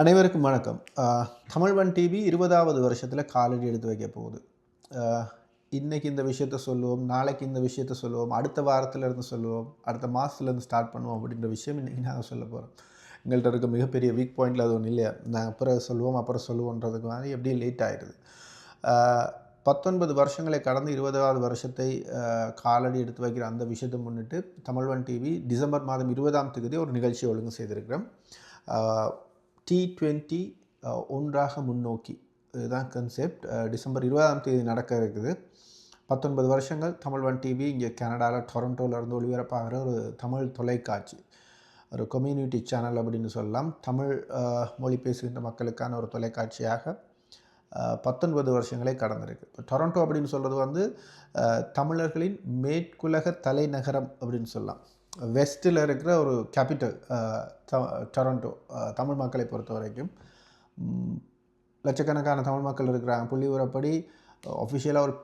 அனைவருக்கும் வணக்கம். தமிழ்வன் டிவி இருபதாவது வருஷத்தில் காலடி எடுத்து வைக்க போகுது. இன்றைக்கி இந்த விஷயத்த சொல்லுவோம் நாளைக்கு இந்த விஷயத்த சொல்லுவோம் அடுத்த வாரத்துல இருந்து சொல்லுவோம் அடுத்த மாதத்துலேருந்து ஸ்டார்ட் பண்ணுவோம் அப்படின்ற விஷயம் இன்றைக்கி நாங்கள் சொல்ல போகிறோம் எங்கள்கிட்ட இருக்க மிகப்பெரிய வீக் பாயிண்டில் அது ஒன்றும் இல்லையா? நாங்கள் அப்புறம் சொல்லுவோம் அப்புறம் சொல்லுவோன்றதுக்கு மாதிரி எப்படியும் லேட் ஆயிடுது. பத்தொன்பது வருஷங்களை கடந்து இருபதாவது வருஷத்தை காலடி எடுத்து வைக்கிற அந்த விஷயத்தை முன்னிட்டு தமிழ்வன் டிவி டிசம்பர் மாதம் இருபதாம் தேதி ஒரு நிகழ்ச்சி ஒழுங்கு செய்திருக்கிறோம். டி டுவெண்ட்டி ஒன்றாக முன்னோக்கி. இதுதான் கன்செப்ட் டிசம்பர் இருபதாம் தேதி நடக்க இருக்குது. பத்தொன்பது வருஷங்கள் தமிழ்வன் டிவி இங்கே கனடாவில் டொரண்டோவிலேருந்து ஒளிபரப்பாகிற ஒரு தமிழ் தொலைக்காட்சி. ஒரு கம்யூனிட்டி சேனல் அப்படின்னு சொல்லலாம். தமிழ் மொழி பேசுகின்ற மக்களுக்கான ஒரு தொலைக்காட்சியாக பத்தொன்பது வருஷங்களே கடந்திருக்கு. இப்போ டொரண்டோ அப்படின்னு சொல்கிறது வந்து தமிழர்களின் மேற்குலக தலைநகரம் அப்படின்னு சொல்லலாம். வெஸ்ட்டில் இருக்கிற ஒரு கேபிட்டல் டொரண்டோ தமிழ் மக்களை பொறுத்த வரைக்கும் லட்சக்கணக்கான தமிழ் மக்கள் இருக்கிறாங்க. புள்ளி உரப்படி ஒஃபிஷியலாக ஒரு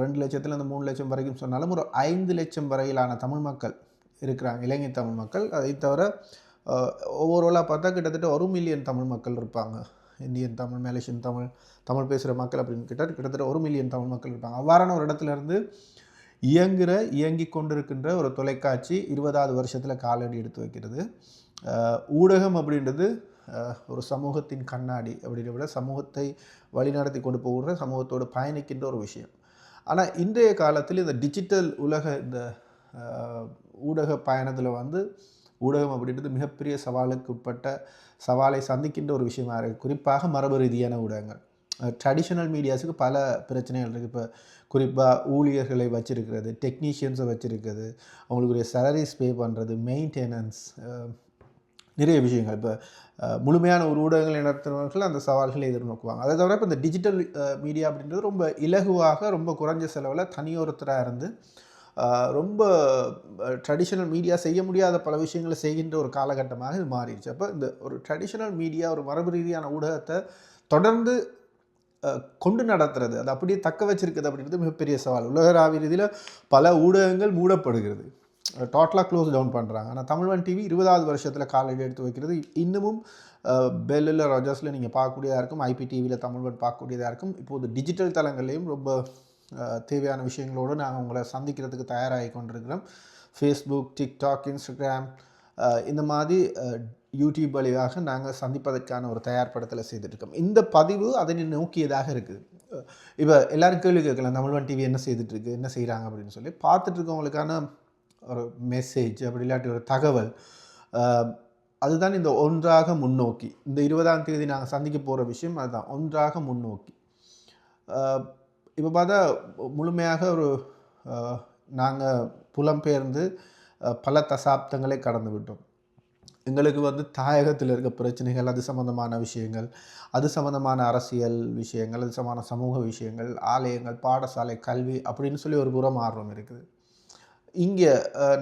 ரெண்டு லட்சத்துலேருந்து மூணு லட்சம் வரைக்கும் சொன்னாலும் ஒரு ஐந்து லட்சம் வரையிலான தமிழ் மக்கள் இருக்கிறாங்க. இலங்கை தமிழ் மக்கள். அதை தவிர ஓவராலாக பார்த்தா கிட்டத்தட்ட ஒரு மில்லியன் தமிழ் மக்கள் இருப்பாங்க. இந்தியன் தமிழ் மலேசியன் தமிழ் தமிழ் பேசுகிற மக்கள் அப்படின்னு கிட்ட கிட்டத்தட்ட ஒரு மில்லியன் தமிழ் மக்கள் இருப்பாங்க. அவ்வாறான ஒரு இடத்துல இருந்து இயங்குகிற இயங்கி கொண்டிருக்கின்ற ஒரு தொலைக்காட்சி இருபதாவது வருஷத்தில் காலடி எடுத்து வைக்கிறது. ஊடகம் அப்படின்றது ஒரு சமூகத்தின் கண்ணாடி அப்படின்ற விட சமூகத்தை வழிநடத்தி கொண்டு போகிற சமூகத்தோடு பயணிக்கின்ற ஒரு விஷயம். ஆனால் இன்றைய காலத்தில் இந்த டிஜிட்டல் உலக இந்த ஊடக பயணத்தில் வந்து ஊடகம் அப்படின்றது மிகப்பெரிய சவாலுக்கு உட்பட்ட சவாலை சந்திக்கின்ற ஒரு விஷயமாக இருக்குது குறிப்பாக மரபு ரீதியான ஊடகங்கள். ட்ரெடிஷ்னல் மீடியாஸுக்கு பல பிரச்சனைகள் இருக்குது இப்போ குறிப்பாக ஊழியர்களை வச்சுருக்கிறது டெக்னீஷியன்ஸை வச்சுருக்கிறது அவங்களுக்குரிய சேலரிஸ் பே பண்ணுறது மெயின்டெனன்ஸ் நிறைய விஷயங்கள். இப்போ முழுமையான ஒரு ஊடகங்களை நடத்துகிறவர்கள் அந்த சவால்களை எதிர்நோக்குவாங்க. அதை தவிர இப்போ இந்த டிஜிட்டல் மீடியா அப்படின்றது ரொம்ப இலகுவாக ரொம்ப குறைஞ்ச செலவில் தனியொருத்தராக இருந்து ரொம்ப ட்ரெடிஷ்னல் மீடியா செய்ய முடியாத பல விஷயங்களை செய்கின்ற ஒரு காலகட்டமாக இது மாறிடுச்சு. அப்போ இந்த ஒரு ட்ரெடிஷ்னல் மீடியா ஒரு மரபு ரீதியான ஊடகத்தை தொடர்ந்து கொண்டு நடத்துறது. அது அப்படியே தக்க வச்சிருக்குது அப்படின்றது மிகப்பெரிய சவால். உலகளாவிய ரீதியில் பல ஊடகங்கள் மூடப்படுகிறது. டோட்டலாக க்ளோஸ் டவுன் பண்ணுறாங்க ஆனால் தமிழ்வன் டிவி இருபதாவது வருஷத்தில் காலடி எடுத்து வைக்கிறது. இன்னமும் பெல்லில் ராஜர்ஸில் நீங்கள் பார்க்கக்கூடியதாக இருக்கும். ஐபி டிவியில் தமிழ்வன் பார்க்கக்கூடியதாக இருக்கும். இப்போது டிஜிட்டல் தளங்கள்லேயும் ரொம்ப தேவையான விஷயங்களோடு நாங்கள் உங்களை சந்திக்கிறதுக்கு தயாராகி கொண்டிருக்கிறோம். ஃபேஸ்புக் டிக்டாக் இன்ஸ்டாகிராம் இந்த மாதிரி யூடியூப் வழியாக நாங்கள் சந்திப்பதற்கான ஒரு தயார்படுத்தலை செய்துட்ருக்கோம் இந்த பதிவு அதனை நோக்கியதாக இருக்குது. இப்போ எல்லோரும் கேள்வி கேட்கலாம் தமிழ்வன் டிவி என்ன செய்துட்ருக்கு என்ன செய்கிறாங்க அப்படின்னு சொல்லி. பார்த்துட்ருக்கவங்களுக்கான ஒரு மெசேஜ் அப்படி இல்லாட்டி ஒரு தகவல் அதுதான் இந்த ஒன்றாக முன்னோக்கி. இந்த இருபதாம் தேதி நாங்கள் சந்திக்க போகிற விஷயம் அதுதான் ஒன்றாக முன்னோக்கி. இப்போ பார்த்தா முழுமையாக ஒரு நாங்கள் புலம்பெயர்ந்து பல தசாப்தங்களை கடந்து விட்டோம். எங்களுக்கு வந்து தாயகத்தில் இருக்க பிரச்சனைகள் அது சம்மந்தமான விஷயங்கள் அது சம்மந்தமான அரசியல் விஷயங்கள் அது சம்மந்தமான சமூக விஷயங்கள் ஆலயங்கள் பாடசாலை கல்வி அப்படின்னு சொல்லி ஒரு புறம் ஆர்வம் இருக்குது. இங்கே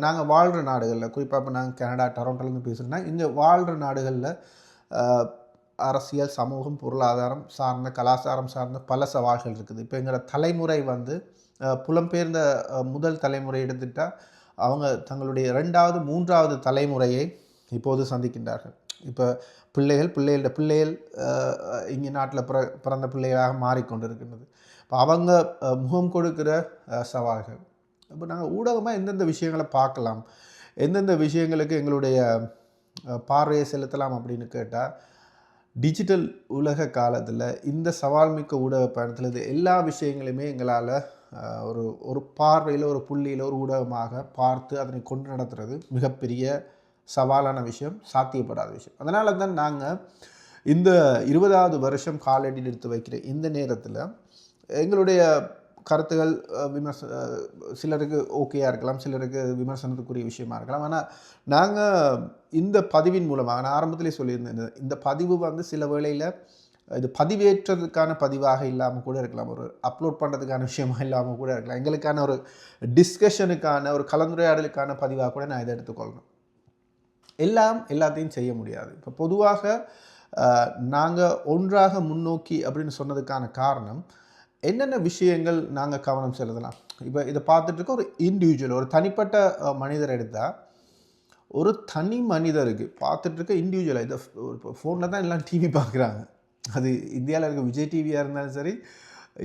நாங்கள் வாழ்கிற நாடுகளில் குறிப்பாக இப்போ நாங்கள் கனடா டொரண்டோலேருந்து பேசுகிறோம்னா இங்கே வாழ்கிற நாடுகளில் அரசியல் சமூகம் பொருளாதாரம் சார்ந்த கலாச்சாரம் சார்ந்த பல சவால்கள் இருக்குது. இப்போ எங்களோட தலைமுறை வந்து புலம்பெயர்ந்த முதல் தலைமுறை எடுத்துட்டால் அவங்க தங்களுடைய ரெண்டாவது மூன்றாவது தலைமுறையை இப்போது சந்திக்கின்றார்கள். இப்போ பிள்ளைகள் பிள்ளைகளோட பிள்ளைகள் இங்கே நாட்டில் பிற பிறந்த பிள்ளைகளாக மாறிக்கொண்டிருக்கின்றது. இப்போ அவங்க முகம் கொடுக்கிற சவால்கள். இப்போ நாங்கள் ஊடகமாக எந்தெந்த விஷயங்களை பார்க்கலாம்? எந்தெந்த விஷயங்களுக்கு எங்களுடைய பார்வையை செலுத்தலாம் அப்படின்னு கேட்டால் டிஜிட்டல் உலக காலத்தில் இந்த சவால் மிக்க ஊடக பயணத்தில் இது எல்லா விஷயங்களையுமே எங்களால் ஒரு ஒரு பார்வையில் ஒரு புள்ளியில் ஒரு ஊடகமாக பார்த்து அதனை கொண்டு நடத்துறது மிகப்பெரிய சவாலான விஷயம் சாத்தியப்படாத விஷயம். அதனால தான் நாங்கள் இந்த இருபதாவது வருஷம் காலடி எடுத்து வைக்கிற இந்த நேரத்தில் எங்களுடைய கருத்துகள் விமர்ச சிலருக்கு ஓகேயாக இருக்கலாம் சிலருக்கு விமர்சனத்துக்குரிய விஷயமா இருக்கலாம். ஆனால் நாங்கள் இந்த பதிவின் மூலமாக நான் ஆரம்பத்திலே சொல்லியிருந்தேன் இந்த- இந்த பதிவு வந்து சில வேளையில் இது பதிவேற்றதுக்கான பதிவாக இல்லாமல் கூட இருக்கலாம் ஒரு அப்லோட் பண்ணுறதுக்கான விஷயமா இல்லாமல் கூட இருக்கலாம். எங்களுக்கான ஒரு டிஸ்கஷனுக்கான ஒரு கலந்துரையாடலுக்கான பதிவாக கூட நான் இதை எடுத்துக்கொள்கிறேன் எல்லாம் எல்லாத்தையும் செய்ய முடியாது. இப்போ பொதுவாக நாங்கள் ஒன்றாக முன்னோக்கி அப்படின்னு சொன்னதுக்கான காரணம் என்னென்ன விஷயங்கள் நாங்கள் கவனம் செலுத்தலாம்? இப்போ இதை பார்த்துட்டு இருக்க ஒரு இண்டிவிஜுவல் ஒரு தனிப்பட்ட மனிதர் எடுத்தால் ஒரு தனி மனிதருக்கு பார்த்துட்டு இருக்க இண்டிவிஜுவலாக இதை ஃபோனில் தான் எல்லாம் டிவி பார்க்குறாங்க. அது இந்தியாவில் இருக்க விஜய் டிவியாக இருந்தாலும் சரி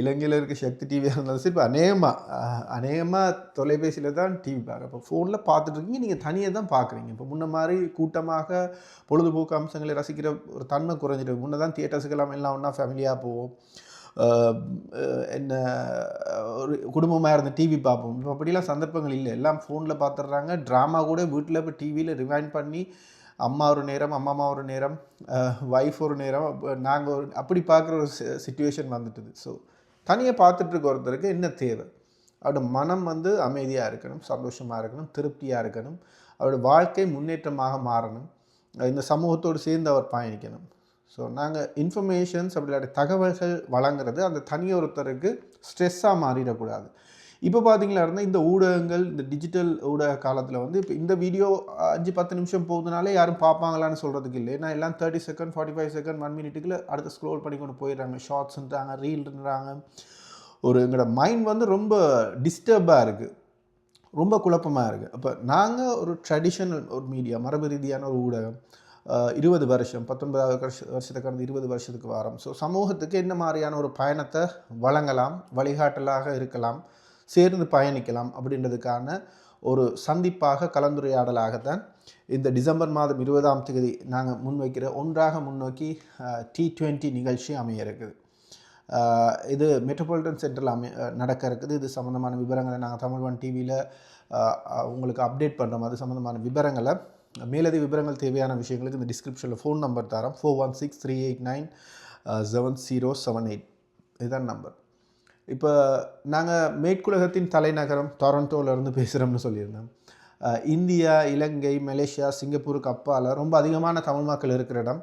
இலங்கையில் இருக்க சக்தி டிவியாக இருந்தாலும் சரி இப்போ அநேகமாக அநேகமாக தொலைபேசியில் தான் டிவி பார்க்க இப்போ ஃபோனில் பார்த்துட்டு இருக்கீங்க நீங்கள் தனியாக தான் பார்க்குறீங்க. இப்போ முன்ன மாதிரி கூட்டமாக பொழுதுபோக்கு அம்சங்களை ரசிக்கிற ஒரு தன்மை குறைஞ்சிட்டு முன்னே தான் தியேட்டர்ஸுக்கு எல்லாம் எல்லாம் ஒன்றா ஃபேமிலியாக போவோம். என்ன ஒரு குடும்பமாக இருந்து டிவி பார்ப்போம். இப்போ அப்படிலாம் சந்தர்ப்பங்கள் இல்லை. எல்லாம் ஃபோனில் பார்த்துட்றாங்க. ட்ராமா கூட வீட்டில் இப்போ டிவியில் ரிவைண்ட் பண்ணி அம்மா ஒரு நேரம் அம்மா அம்மா ஒரு நேரம் ஒய்ஃப் ஒரு நேரம் நாங்கள் ஒரு அப்படி பார்க்குற ஒரு சுச்சுவேஷன் வந்துட்டுது. ஸோ தனியாக பார்த்துட்ருக்க ஒருத்தருக்கு என்ன தேவை? அவரோட மனம் வந்து அமைதியாக இருக்கணும் சந்தோஷமாக இருக்கணும் திருப்தியாக இருக்கணும். அவரோட வாழ்க்கை முன்னேற்றமாக மாறணும். இந்த சமூகத்தோடு சேர்ந்து அவர் பயணிக்கணும். ஸோ நாங்கள் இன்ஃபர்மேஷன்ஸ் அப்படி தகவல்கள் வழங்குறது அந்த தனி ஒருத்தருக்கு ஸ்ட்ரெஸ்ஸாக மாறிடக்கூடாது. இப்போ பார்த்தீங்களா இருந்தால் இந்த ஊடகங்கள் இந்த டிஜிட்டல் ஊடக காலத்தில் வந்து இப்போ இந்த வீடியோ அஞ்சு பத்து நிமிஷம் போகுதுனாலே யாரும் பார்ப்பாங்களான்னு சொல்கிறதுக்கு இல்லை. ஏன்னா எல்லாம் thirty second forty five second one மினிட்டுக்குள்ள அடுத்து ஸ்க்ரோல் பண்ணி கொண்டு போயிடுறாங்க. ஷார்ட்ஸ்ன்றாங்க ரீல்ன்றாங்க ஒரு எங்களோட மைண்ட் வந்து ரொம்ப டிஸ்டர்பாக இருக்குது ரொம்ப குழப்பமாக இருக்குது அப்போ நாங்கள் ஒரு ட்ரெடிஷனல் ஒரு மீடியா மரபு ரீதியான ஒரு ஊடகம் இருபது வருஷம் பத்தொன்பதாவது வருஷ வருஷத்துக்கு கடந்து இருபது வருஷத்துக்கு வாரம். ஸோ சமூகத்துக்கு என்ன மாதிரியான ஒரு பயணத்தை வழங்கலாம் வழிகாட்டலாக இருக்கலாம் சேர்ந்து பயணிக்கலாம் அப்படின்றதுக்கான ஒரு சந்திப்பாக கலந்துரையாடலாகத்தான் இந்த டிசம்பர் மாதம் இருபதாம் தேதி நாங்கள் முன்வைக்கிற ஒன்றாக முன்னோக்கி டி டுவெண்ட்டி நிகழ்ச்சி அமைய இருக்குது. இது மெட்ரோபாலிட்டன் சென்டரில் அமை நடக்க இருக்குது. இது சம்மந்தமான விவரங்களை நாங்கள் தமிழ் ஒன் டிவியில் உங்களுக்கு அப்டேட் பண்ணுறோம் அது சம்மந்தமான விவரங்களை மேலதி விவரங்கள் தேவையான விஷயங்களுக்கு இந்த டிஸ்கிரிப்ஷனில் ஃபோன் நம்பர் தரோம். Four one six three eight nine seven zero seven eight இதுதான் நம்பர் இப்போ நாங்கள் மேற்குலகத்தின் தலைநகரம் டொரண்டோவிலேருந்து பேசுகிறோம்னு சொல்லியிருந்தோம். இந்தியா இலங்கை மலேசியா சிங்கப்பூருக்கு அப்பால் ரொம்ப அதிகமான தமிழ் மக்கள் இருக்கிற இடம்.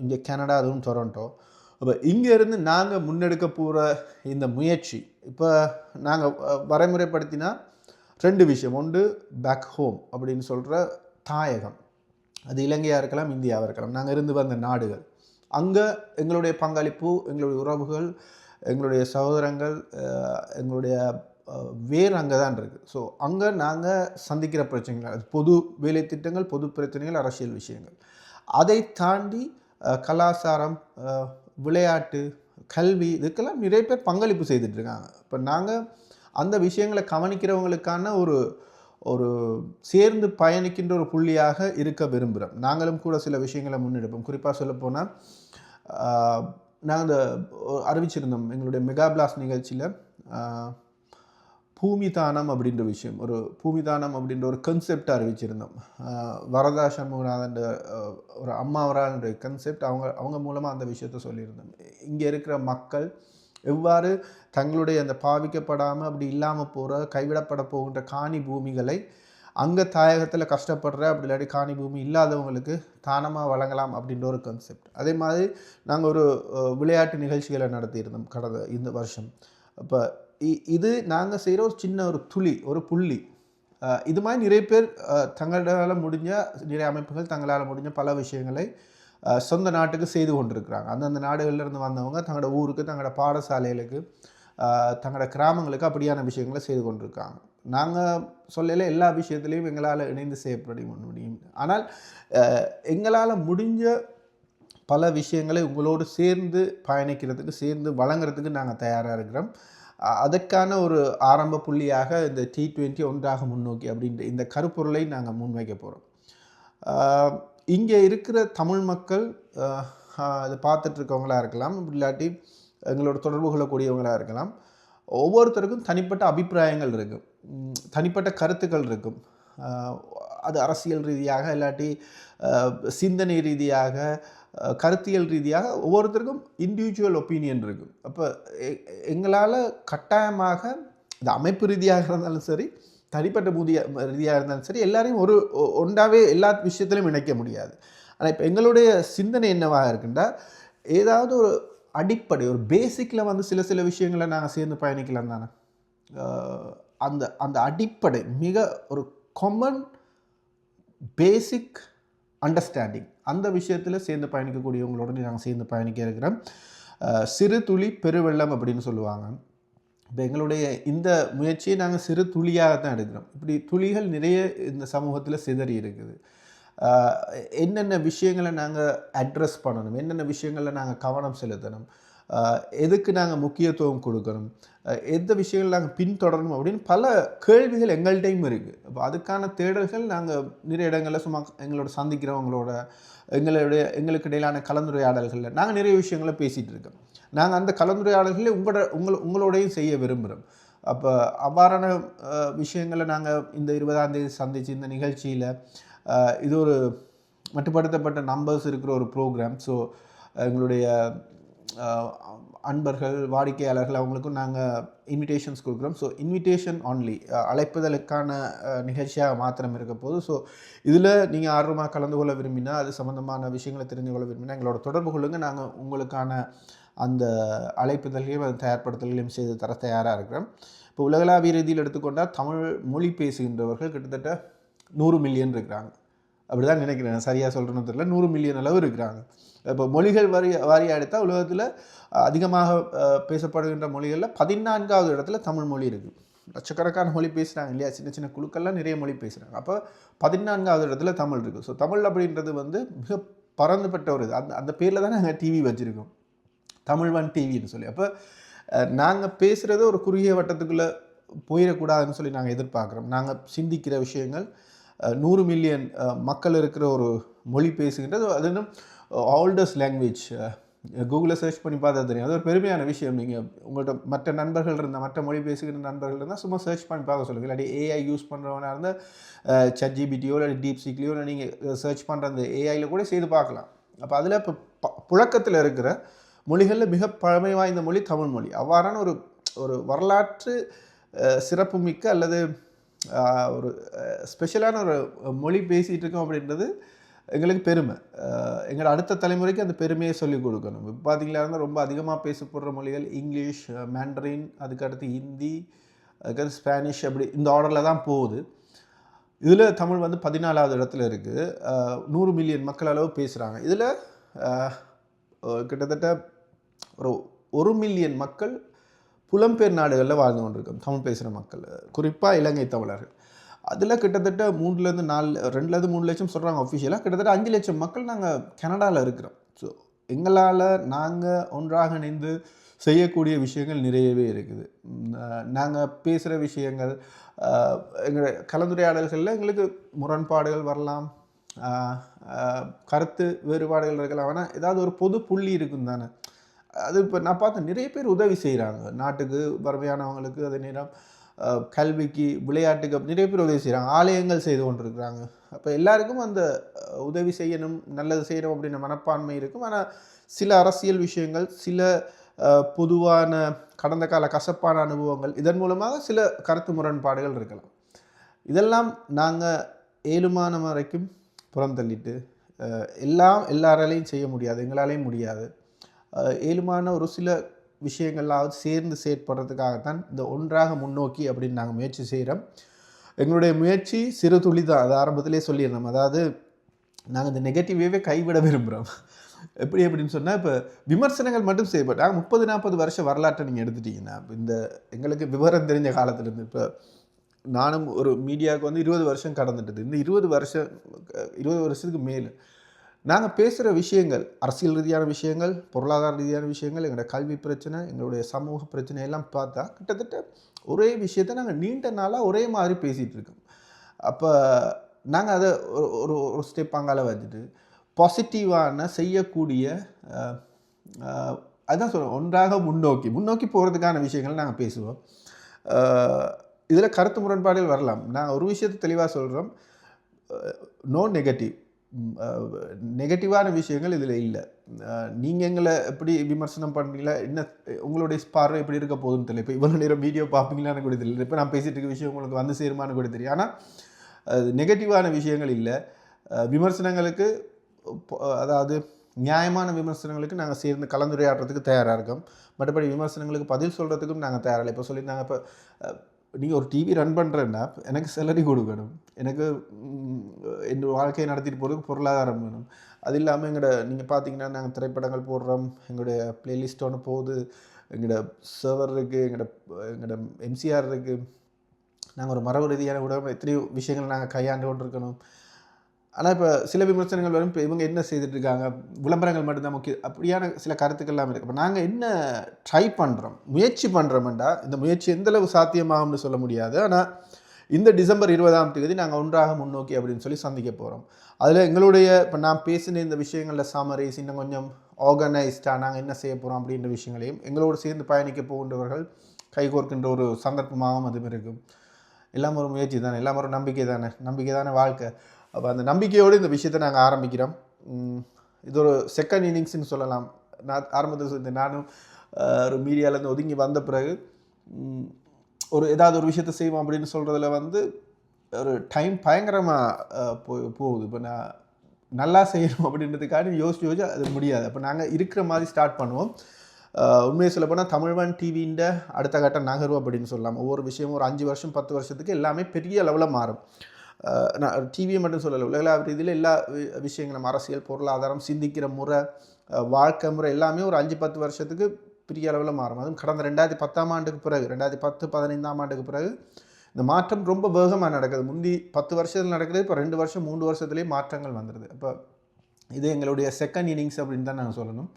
இங்கே கனடா அதுவும் டொரண்டோ. அப்போ இங்கேருந்து நாங்கள் முன்னெடுக்க போகிற இந்த முயற்சி இப்போ நாங்கள் வரைமுறைப்படுத்தினா ரெண்டு விஷயம். ஒன்று பேக் ஹோம் அப்படின்னு சொல்கிற தாயகம். அது இலங்கையாக இருக்கலாம் இந்தியாவாக இருக்கலாம். நாங்கள் இருந்து வந்த நாடுகள். அங்கே எங்களுடைய பங்களிப்பு எங்களுடைய உறவுகள் எங்களுடைய சகோதரங்கள் எங்களுடைய வேர் அங்கே தான் இருக்குது ஸோ அங்கே நாங்கள் சந்திக்கிற பிரச்சனைகள் அது பொது வேலை திட்டங்கள் பொது பிரச்சனைகள் அரசியல் விஷயங்கள். அதை தாண்டி கலாச்சாரம் விளையாட்டு கல்வி இதுக்கெல்லாம் நிறைய பேர் பங்களிப்பு செய்துட்டு இருக்காங்க. இப்போ நாங்கள் அந்த விஷயங்களை கவனிக்கிறவங்களுக்கான ஒரு ஒரு சேர்ந்து பயணிக்கின்ற ஒரு புள்ளியாக இருக்க விரும்புகிறோம் நாங்களும் கூட சில விஷயங்களை முன்னெடுப்போம். குறிப்பாக சொல்லப்போனால் நாங்கள் அந்த அறிவிச்சிருந்தோம் எங்களுடைய மெகா பிளாஸ் நிகழ்ச்சியில் பூமி தானம் அப்படின்ற விஷயம். ஒரு பூமி தானம் அப்படின்ற ஒரு கன்செப்ட் அறிவிச்சிருந்தோம். ஆஹ் வரதா சண்முகநாதன் ஒரு அம்மாவரான்ற கன்செப்ட் அவங்க அவங்க மூலமாக அந்த விஷயத்த சொல்லியிருந்தோம். இங்கே இருக்கிற மக்கள் எவ்வாறு தங்களுடைய அந்த பாவிக்கப்படாமல் அப்படி இல்லாமல் போகிற கைவிடப்பட போகின்ற காணி பூமிகளை அங்கே தாயகத்தில் கஷ்டப்படுற அப்படி இல்லாட்டி காணி பூமி இல்லாதவங்களுக்கு தானமாக வழங்கலாம் அப்படின்ற ஒரு கன்செப்ட் அதே மாதிரி நாங்கள் ஒரு விளையாட்டு நிகழ்ச்சிகளை நடத்தியிருந்தோம் கடந்த இந்த வருஷம். இப்போ இது நாங்கள் செய்கிற ஒரு சின்ன ஒரு துளி ஒரு புள்ளி. இது மாதிரி நிறைய பேர் தங்களால் முடிஞ்ச நிறைய அமைப்புகள் தங்களால் முடிஞ்ச பல விஷயங்களை சொந்த நாட்டுக்கு செய்து கொண்டிருக்கிறாங்க. அந்தந்த நாடுகள்ல இருந்து வந்தவங்க தங்களோட ஊருக்கு தங்களோட பாடசாலைகளுக்கு தங்களோட கிராமங்களுக்கு அப்படியான விஷயங்களை செய்து கொண்டிருக்காங்க. நாங்கள் சொல்லல எல்லா விஷயத்துலையும் எங்களால் இணைந்து செய்யப்பட முடியும் ஆனால் எங்களால் முடிஞ்ச பல விஷயங்களை உங்களோடு சேர்ந்து பயணிக்கிறதுக்கு சேர்ந்து வழங்குறதுக்கு நாங்கள் தயாராக இருக்கிறோம். அதற்கான ஒரு ஆரம்ப புள்ளியாக இந்த டி டுவெண்ட்டி ஒன்றாக முன்னோக்கி அப்படின்ற இந்த கருப்பொருளை நாங்கள் முன்வைக்க போகிறோம் இங்கே இருக்கிற தமிழ் மக்கள் அதை பார்த்துட்ருக்கவங்களாக இருக்கலாம் இல்லாட்டி எங்களோட தொடர்பு கொள்ளக்கூடியவங்களாக இருக்கலாம். ஒவ்வொருத்தருக்கும் தனிப்பட்ட அபிப்பிராயங்கள் இருக்குது தனிப்பட்ட கருத்துக்கள் இருக்கும். அது அரசியல் ரீதியாக இல்லாட்டி சிந்தனை ரீதியாக கருத்தியல் ரீதியாக ஒவ்வொருத்தருக்கும் இண்டிவிஜுவல் ஒப்பீனியன் இருக்கும். அப்போ எங்களால் கட்டாயமாக இந்த அமைப்பு ரீதியாக இருந்தாலும் சரி தனிப்பட்ட முதிய ரீதியாக இருந்தாலும் சரி எல்லாரையும் ஒரு ஒன்றாவே எல்லா விஷயத்திலும் இணைக்க முடியாது. ஆனால் இப்போ எங்களுடைய சிந்தனை என்னவாக இருக்குண்டா ஏதாவது ஒரு அடிப்படை ஒரு பேசிக்கில் வந்து சில சில விஷயங்களை நாங்கள் சேர்ந்து பயணிக்கலாம் தானே? அந்த அந்த அடிப்படை மிக ஒரு காமன் பேசிக் அண்டர்ஸ்டாண்டிங் அந்த விஷயத்தில் சேர்ந்து பயணிக்கக்கூடியவங்களோட நாங்கள் சேர்ந்து பயணிக்க இருக்கிறோம். சிறு துளி பெருவெள்ளம் அப்படின்னு சொல்லுவாங்க. இப்போ எங்களுடைய இந்த முயற்சியை நாங்கள் சிறு துளியாக தான் எடுக்கிறோம். இப்படி துளிகள் நிறைய இந்த சமூகத்தில் சிதறி இருக்குது. என்னென்ன விஷயங்களை நாங்கள் அட்ரஸ் பண்ணணும்? என்னென்ன விஷயங்களில் நாங்கள் கவனம் செலுத்தணும்? எதுக்கு நாங்கள் முக்கியத்துவம் கொடுக்கணும்? எந்த விஷயங்கள் நாங்கள் பின்தொடரணும் அப்படின்னு பல கேள்விகள் எங்கள்கிட்டையும் இருக்குது இப்போ அதுக்கான தேடல்கள் நாங்கள் நிறைய இடங்களில் சும்மா எங்களோட சந்திக்கிறவங்களோட எங்களுடைய எங்களுக்கு இடையிலான கலந்துரையாடல்களில் நாங்கள் நிறைய விஷயங்களை பேசிகிட்டு இருக்கோம். நாங்கள் அந்த கலந்துரையாடல்களை உங்களோட உங்கள் உங்களோடையும் செய்ய விரும்புகிறோம் அப்போ அவ்வாறான விஷயங்களை நாங்கள் இந்த இருபதாம் தேதி சந்தித்து இந்த நிகழ்ச்சியில் இது ஒரு மட்டுப்படுத்தப்பட்ட நம்பர்ஸ் இருக்கிற ஒரு ப்ரோக்ராம் ஸோ எங்களுடைய அன்பர்கள் வாடிக்கையாளர்கள் அவங்களுக்கும் நாங்கள் இன்விடேஷன்ஸ் கொடுக்குறோம். ஸோ இன்விடேஷன் ஒன்லி அழைப்புதலுக்கான நிகழ்ச்சியாக மாத்திரம் இருக்க போது ஸோ இதில் நீங்கள் ஆர்வமாக கலந்து கொள்ள விரும்பினா அது சம்மந்தமான விஷயங்களை தெரிந்து கொள்ள விரும்பினா எங்களோட தொடர்பு கொள்ளுங்க. நாங்கள் உங்களுக்கான அந்த அழைப்புதல்களையும் அது தயார்படுத்தல்களையும் செய்து தர தயாராக இருக்கிறோம். இப்போ உலகளாவிய ரீதியில் எடுத்துக்கொண்டால் தமிழ் மொழி பேசுகின்றவர்கள் கிட்டத்தட்ட நூறு மில்லியன் இருக்கிறாங்க. அப்படி தான் நினைக்கிறேன் சரியாக சொல்கிறேன்னு தெரியல. நூறு மில்லியன் அளவு இருக்கிறாங்க. இப்போ மொழிகள் வரி வாரியாக எடுத்தால் உலகத்தில் அதிகமாக பேசப்படுகின்ற மொழிகளில் பதினான்காவது இடத்துல தமிழ் மொழி இருக்குது லட்சக்கணக்கான மொழி பேசுகிறாங்க இல்லையா? சின்ன சின்ன குழுக்கள்லாம் நிறைய மொழி பேசுகிறாங்க அப்போ பதினான்காவது இடத்துல தமிழ் இருக்குது ஸோ தமிழ் அப்படின்றது வந்து மிக பறந்துபட்ட ஒரு இது. அந்த அந்த பேரில் தான் நாங்கள் டிவி வச்சுருக்கோம். தமிழ்வான் டிவின்னு சொல்லி. அப்போ நாங்கள் பேசுகிறது ஒரு குறுகிய வட்டத்துக்குள்ளே போயிடக்கூடாதுன்னு சொல்லி நாங்கள் எதிர்பார்க்குறோம். நாங்கள் சிந்திக்கிற விஷயங்கள் நூறு மில்லியன் மக்கள் இருக்கிற ஒரு மொழி பேசுகின்றது அது இன்னும் ஆல்டஸ்ட் லாங்குவேஜ் கூகுளில் சர்ச் பண்ணி பார்த்தா தெரியும். அது ஒரு பெருமையான விஷயம். நீங்கள் உங்கள்கிட்ட மற்ற நண்பர்கள் இருந்தால் மற்ற மொழி பேசுகிற நண்பர்கள் இருந்தால் சும்மா சர்ச் பண்ணி பார்க்க சொல்லுங்கள் இல்லாட்டி ஏஐ யூஸ் பண்ணுறவனாக இருந்தால் சட் ஜிபிடியோ இல்லை டீப் சீக்லியோ இல்லை நீங்கள் சர்ச் பண்ணுற அந்த ஏஐயில் கூட செய்து பார்க்கலாம். அப்போ அதில் இப்போ ப- புழக்கத்தில் இருக்கிற மொழிகளில் மிக பழமை வாய்ந்த மொழி தமிழ் மொழி. அவ்வாறான ஒரு ஒரு வரலாற்று சிறப்புமிக்க அல்லது ஒரு ஸ்பெஷலான ஒரு மொழி பேசிகிட்டு இருக்கோம் அப்படின்றது எங்களுக்கு பெருமை. எங்களோட அடுத்த தலைமுறைக்கு அந்த பெருமையை சொல்லிக் கொடுக்கணும். இப்போ பார்த்தீங்களா இருந்தால் ரொம்ப அதிகமாக பேசப்படுற மொழிகள் இங்கிலீஷ் மேண்டரின் அதுக்கடுத்து ஹிந்தி அதுக்கடுத்து ஸ்பானிஷ் அப்படி இந்த ஆர்டரில் தான் போகுது. இதில் தமிழ் வந்து பதினாலாவது இடத்துல இருக்குது நூறு மில்லியன் மக்கள் அளவு பேசுகிறாங்க இதில் கிட்டத்தட்ட ஒரு ஒரு மில்லியன் மக்கள் புலம்பெயர் நாடுகளில் வாழ்ந்து கொண்டிருக்கோம் தமிழ் பேசுகிற மக்கள். குறிப்பாக இலங்கை தமிழர்கள். அதில் கிட்டத்தட்ட மூணுலேருந்து நாலு ரெண்டுலேருந்து மூணு லட்சம் சொல்கிறாங்க அஃபிஷியலாக கிட்டத்தட்ட அஞ்சு லட்சம் மக்கள் நாங்கள் கனடாவில் இருக்கிறோம். ஸோ எங்களால் நாங்கள் ஒன்றாக இணைந்து செய்யக்கூடிய விஷயங்கள் நிறையவே இருக்குது. நாங்கள் பேசுகிற விஷயங்கள் ஆஹ், எங்கள் கலந்துரையாடல்களில் எங்களுக்கு முரண்பாடுகள் வரலாம். கருத்து வேறுபாடுகள் இருக்கலாம். ஆனால் ஏதாவது ஒரு பொது புள்ளி இருக்கும் தானே அது இப்போ நான் பார்த்தேன் நிறைய பேர் உதவி செய்கிறாங்க நாட்டுக்கு வறுமையானவங்களுக்கு அதே நேரம் கல்விக்கு விளையாட்டுக்கு நிறைய பேர் உதவி செய்கிறாங்க ஆலயங்கள் செய்து கொண்டிருக்கிறாங்க. அப்போ எல்லாருக்கும் அந்த உதவி செய்யணும் நல்லது செய்யணும் அப்படின்ற மனப்பான்மை இருக்கும். ஆனால் சில அரசியல் விஷயங்கள் சில பொதுவான கடந்த கால கசப்பான அனுபவங்கள் இதன் மூலமாக சில கருத்து முரண்பாடுகள் இருக்கலாம். இதெல்லாம் நாங்கள் ஏழுமான வரைக்கும் புறந்தள்ளிட்டு எல்லாம் எல்லாராலையும் செய்ய முடியாது எங்களாலேயும் முடியாது. ஏழுமான ஒரு சில விஷயங்களாவது சேர்ந்து செயற்படுறதுக்காகத்தான் இந்த ஒன்றாக முன்னோக்கி அப்படின்னு நாங்கள் முயற்சி செய்கிறோம் எங்களுடைய முயற்சி சிறு துளி தான் அது ஆரம்பத்திலே சொல்லியிருந்தோம். அதாவது நாங்கள் இந்த நெகட்டிவே கைவிட விரும்புகிறோம் எப்படி அப்படின்னு சொன்னால் இப்போ விமர்சனங்கள் மட்டும் செய்யப்பட்டு நாங்கள் முப்பது நாற்பது வருஷம் வரலாற்றை நீங்கள் எடுத்துட்டீங்கன்னா இந்த எங்களுக்கு விவரம் தெரிஞ்ச காலத்துலேருந்து இப்போ நானும் ஒரு மீடியாவுக்கு வந்து இருபது வருஷம் கடந்துட்டது. இந்த இருபது வருஷம் இருபது வருஷத்துக்கு மேலே நாங்கள் பேசுகிற விஷயங்கள் அரசியல் ரீதியான விஷயங்கள் பொருளாதார ரீதியான விஷயங்கள் எங்களோட கல்வி பிரச்சனை எங்களுடைய சமூக பிரச்சனை எல்லாம் பார்த்தா கிட்டத்தட்ட ஒரே விஷயத்தை நாங்கள் நீண்ட நாளாக ஒரே மாதிரி பேசிகிட்டு இருக்கோம். அப்போ நாங்கள் அதை ஒரு ஒரு ஸ்டெப் அங்கால வச்சுட்டு பாசிட்டிவான செய்யக்கூடிய அதுதான் சொல்கிறோம் ஒன்றாக முன்னோக்கி முன்னோக்கி போகிறதுக்கான விஷயங்கள் நாங்கள் பேசுவோம். இதில் கருத்து முரண்பாடுகள் வரலாம். நாங்கள் ஒரு விஷயத்தை தெளிவாக சொல்கிறோம் நோ நெகட்டிவ் நெகட்டிவான விஷயங்கள் இதில் இல்லை. நீங்கள் எங்களை எப்படி விமர்சனம் பண்ணுறீங்களா என்ன உங்களுடைய பார்வை எப்படி இருக்க போகுதுன்னு தெரியல. இப்போ இவ்வளோ நேரம் வீடியோ பார்ப்பீங்களான்னு கூட தெரியல. இப்போ நான் பேசிகிட்டு இருக்க விஷயம் உங்களுக்கு வந்து சேருமான்னு கூட தெரியும் ஆனால் நெகட்டிவான விஷயங்கள் இல்லை. விமர்சனங்களுக்கு அதாவது நியாயமான விமர்சனங்களுக்கு நாங்கள் சேர்ந்து கலந்துரையாடுறதுக்கு தயாராக இருக்கோம். மற்றபடி விமர்சனங்களுக்கு பதில் சொல்கிறதுக்கும் நாங்கள் தயாரில்லை இப்போ சொல்லியிருந்தாங்க இப்போ நீங்கள் ஒரு டிவி ரன் பண்ணுறேன்னா எனக்கு சேலரி கொடுக்கணும். எனக்கு என் வாழ்க்கையை நடத்திட்டு போகிறதுக்கு பொருளாதாரம் வேணும். அது இல்லாமல் எங்களோட நீங்கள் பார்த்தீங்கன்னா நாங்கள் திரைப்படங்கள் போடுறோம். எங்களுடைய பிளேலிஸ்ட் ஒன்று போகுது. எங்களோட சர்வர் இருக்குது எங்களோட எங்களோட எம்சிஆர் இருக்குது நாங்கள் ஒரு மரபு ரீதியான ஊடகம் எத்தனையோ விஷயங்கள் நாங்கள் கையாண்டு கொண்டிருக்கணும். ஆனால் இப்போ சில விமர்சனங்கள் வரும். இப்போ இவங்க என்ன செய்துட்டு இருக்காங்க விளம்பரங்கள் மட்டும்தான் முக்கிய அப்படியான சில கருத்துக்கள்லாம் இருக்குது இப்போ நாங்கள் என்ன ட்ரை பண்ணுறோம் முயற்சி பண்ணுறோம்டா இந்த முயற்சி எந்தளவு சாத்தியமாகும்னு சொல்ல முடியாது. ஆனால் இந்த டிசம்பர் இருபதாம் தேதி நாங்கள் ஒன்றாக முன்னோக்கி அப்படின்னு சொல்லி சந்திக்க போகிறோம் அதில் எங்களுடைய இப்போ நான் பேசின இந்த விஷயங்களில் சமரிஸ் இன்னும் கொஞ்சம் ஆர்கனைஸ்டாக நாங்கள் என்ன செய்ய போகிறோம் அப்படின்ற விஷயங்களையும் எங்களோடு சேர்ந்து பயணிக்க போகின்றவர்கள் கைகோர்க்கின்ற ஒரு சந்தர்ப்பமாகவும் அதுவும் இருக்கும். எல்லாம் ஒரு முயற்சி தானே. எல்லாம் ஒரு நம்பிக்கை தானே. நம்பிக்கை தானே வாழ்க்கை. அப்போ அந்த நம்பிக்கையோடு இந்த விஷயத்தை நாங்கள் ஆரம்பிக்கிறோம். இது ஒரு செகண்ட் இன்னிங்ஸ்னு சொல்லலாம். நான் ஆரம்பத்தில் இந்த நானும் ஒரு மீடியாவிலேருந்து ஒதுங்கி வந்த பிறகு ஒரு ஏதாவது ஒரு விஷயத்தை செய்வோம் அப்படின்னு சொல்கிறதுல வந்து ஒரு டைம் பயங்கரமாக போ போகுது. இப்போ நான் நல்லா செய்யணும் அப்படின்றதுக்காக யோசிச்சு யோசிச்சு அது முடியாது. அப்போ நாங்கள் இருக்கிற மாதிரி ஸ்டார்ட் பண்ணுவோம். உண்மையை சொல்ல போனால் தமிழ்வன் டிவின்ற அடுத்த கட்ட நகர்வு அப்படின்னு சொல்லலாம். ஒவ்வொரு விஷயமும் ஒரு அஞ்சு வருஷம் பத்து வருஷத்துக்கு எல்லாமே பெரிய அளவில் மாறும். நான் டிவியை மட்டும் சொல்லலை. உலக ரீதியில் எல்லா விஷயங்களும் அரசியல் பொருளாதாரம் சிந்திக்கிற முறை வாழ்க்கை முறை எல்லாமே ஒரு அஞ்சு பத்து வருஷத்துக்கு பெரிய அளவில் மாறும். அதுவும் கடந்த ரெண்டாயிரத்தி பத்தாம் ஆண்டுக்கு பிறகு ரெண்டாயிரத்தி பத்து பதினைந்தாம் ஆண்டுக்கு பிறகு இந்த மாற்றம் ரொம்ப வேகமாக நடக்குது. முந்தி பத்து வருஷத்தில் நடக்குது இப்போ ரெண்டு வருஷம் மூன்று வருஷத்துலேயே மாற்றங்கள் வந்துடுது. இப்போ இது எங்களுடைய செகண்ட் இன்னிங்ஸ் அப்படின்னு தான் நாங்கள் சொல்லணும்.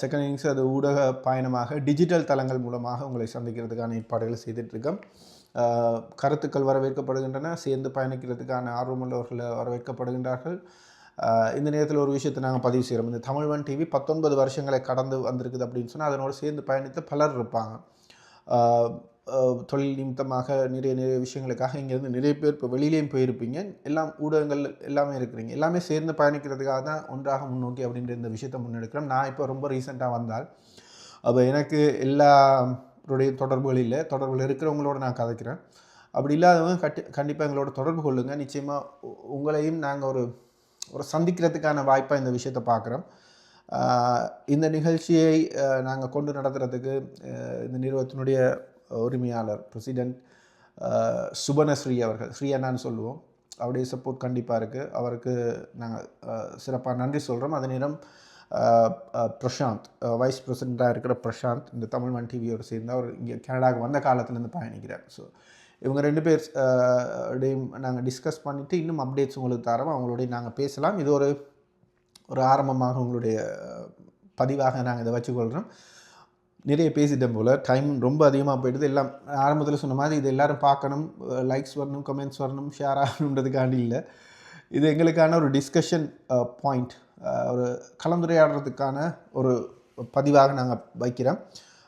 செகண்ட் இன்னிங்ஸ் அது ஊடக பயணமாக டிஜிட்டல் தளங்கள் மூலமாக உங்களை சந்திக்கிறதுக்கான ஏற்பாடுகளை செய்துட்ருக்கோம் கருத்துக்கள் வரவேற்கப்படுகின்றன. சேர்ந்து பயணிக்கிறதுக்கான ஆர்வமுள்ளவர்கள் வரவேற்கப்படுகின்றார்கள். இந்த நேரத்தில் ஒரு விஷயத்தை நாங்கள் பதிவு செய்கிறோம் இந்த தமிழ்வன் டிவி பத்தொன்பது வருஷங்களை கடந்து வந்திருக்குது அப்படின்னு சொன்னால் அதனோடு சேர்ந்து பயணித்த பலர் இருப்பாங்க. தொழில் நிமித்தமாக நிறைய நிறைய விஷயங்களுக்காக இங்கேருந்து நிறைய பேர் இப்போ வெளியிலேயும் போயிருப்பீங்க. எல்லாம் ஊடகங்கள் எல்லாமே இருக்கிறீங்க. எல்லாமே சேர்ந்து பயணிக்கிறதுக்காக தான் ஒன்றாக முன்னோக்கி அப்படின்ற இந்த விஷயத்தை முன்னெடுக்கிறோம். நான் இப்போ ரொம்ப ரீசெண்டாக வந்தால் அப்போ எனக்கு எல்லா உடைய தொடர்புகள் இல்லை. தொடர்புகள் இருக்கிறவங்களோட நான் கதைக்கிறேன். அப்படி இல்லாதவங்க கட்டி கண்டிப்பாக எங்களோட தொடர்பு கொள்ளுங்கள் நிச்சயமாக உங்களையும் நாங்கள் ஒரு ஒரு சந்திக்கிறதுக்கான வாய்ப்பாக இந்த விஷயத்தை பார்க்குறோம் இந்த நிகழ்ச்சியை நாங்கள் கொண்டு நடத்துகிறதுக்கு இந்த நிறுவனத்தினுடைய உரிமையாளர் பிரசிடெண்ட் சுபனஸ்ரீ அவர்கள் ஸ்ரீ அண்ணான்னு சொல்லுவோம். அவருடைய சப்போர்ட் கண்டிப்பாக இருக்குது அவருக்கு நாங்கள் சிறப்பாக நன்றி சொல்கிறோம் அதே நேரம் பிரசாந்த் வைஸ் பிரசிடெண்ட்டாக இருக்கிற பிரசாந்த் இந்த தமிழ் மண் டிவியோடு சேர்ந்து அவர் இங்கே கனடாவுக்கு வந்த காலத்துலேருந்து பயணிக்கிறார். ஸோ இவங்க ரெண்டு பேர் நாங்கள் டிஸ்கஸ் பண்ணிவிட்டு இன்னும் அப்டேட்ஸ் உங்களுக்கு தரோம் அவங்களுடைய நாங்கள் பேசலாம். இது ஒரு ஒரு ஆரம்பமாக உங்களுடைய பதிவாக நாங்கள் இதை வச்சுக்கொள்கிறோம் நிறைய பேசிட்டேன் போல் டைம் ரொம்ப அதிகமாக போயிடுது. எல்லாம் ஆரம்பத்தில் சொன்ன மாதிரி இது எல்லோரும் பார்க்கணும். லைக்ஸ் வரணும் கமெண்ட்ஸ் வரணும் ஷேர் ஆகணுன்றதுக்காண்டி இல்லை. இது எங்களுக்கான ஒரு டிஸ்கஷன் பாயிண்ட் uh, uh, ஒரு கலந்துரையாடுறதுக்கான ஒரு பதிவாக நாங்கள் வைக்கிறோம்.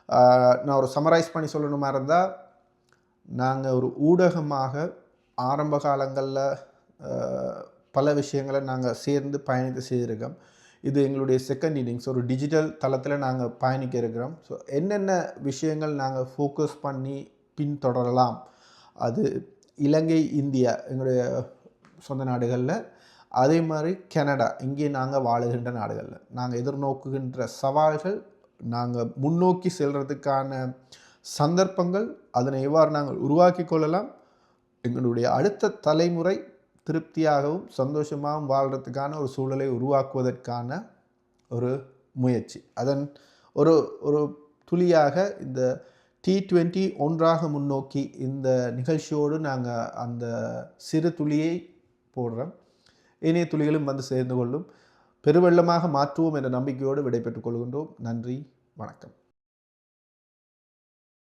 Uh, நான் ஒரு சமரைஸ் பண்ணி சொல்லணுமா இருந்தால் நாங்கள் ஒரு ஊடகமாக ஆரம்ப காலங்களில் பல விஷயங்களை நாங்கள் சேர்ந்து பயணித்து செய்திருக்கோம். இது எங்களுடைய செகண்ட் இன்னிங்ஸ் ஒரு டிஜிட்டல் தளத்தில் நாங்கள் பயணிக்க இருக்கிறோம். ஸோ என்னென்ன விஷயங்கள் நாங்கள் ஃபோக்கஸ் பண்ணி பின்தொடரலாம்? அது இலங்கை இந்தியா எங்களுடைய சொந்த நாடுகளில். அதே மாதிரி கனடா இங்கே நாங்கள் வாழுகின்ற நாடுகளில். நாங்கள் எதிர்நோக்குகின்ற சவால்கள் நாங்கள் முன்னோக்கி செல்கிறதுக்கான சந்தர்ப்பங்கள் அதனை எவ்வாறு நாங்கள் உருவாக்கி கொள்ளலாம் எங்களுடைய அடுத்த தலைமுறை திருப்தியாகவும் சந்தோஷமாகவும் வாழ்கிறதுக்கான ஒரு சூழலை உருவாக்குவதற்கான ஒரு முயற்சி. அதன் ஒரு ஒரு துளியாக இந்த டி ட்வெண்ட்டி ஒன்றாக முன்னோக்கி இந்த நிகழ்ச்சியோடு நாங்கள் அந்த சிறு துளியை போடுறோம் இனிய துளிகளும் வந்து சேர்ந்து கொள்ளும். பெருவெள்ளமாக மாற்றுவோம் என்ற நம்பிக்கையோடு விடைபெற்றுக் கொள்கின்றோம். நன்றி வணக்கம்.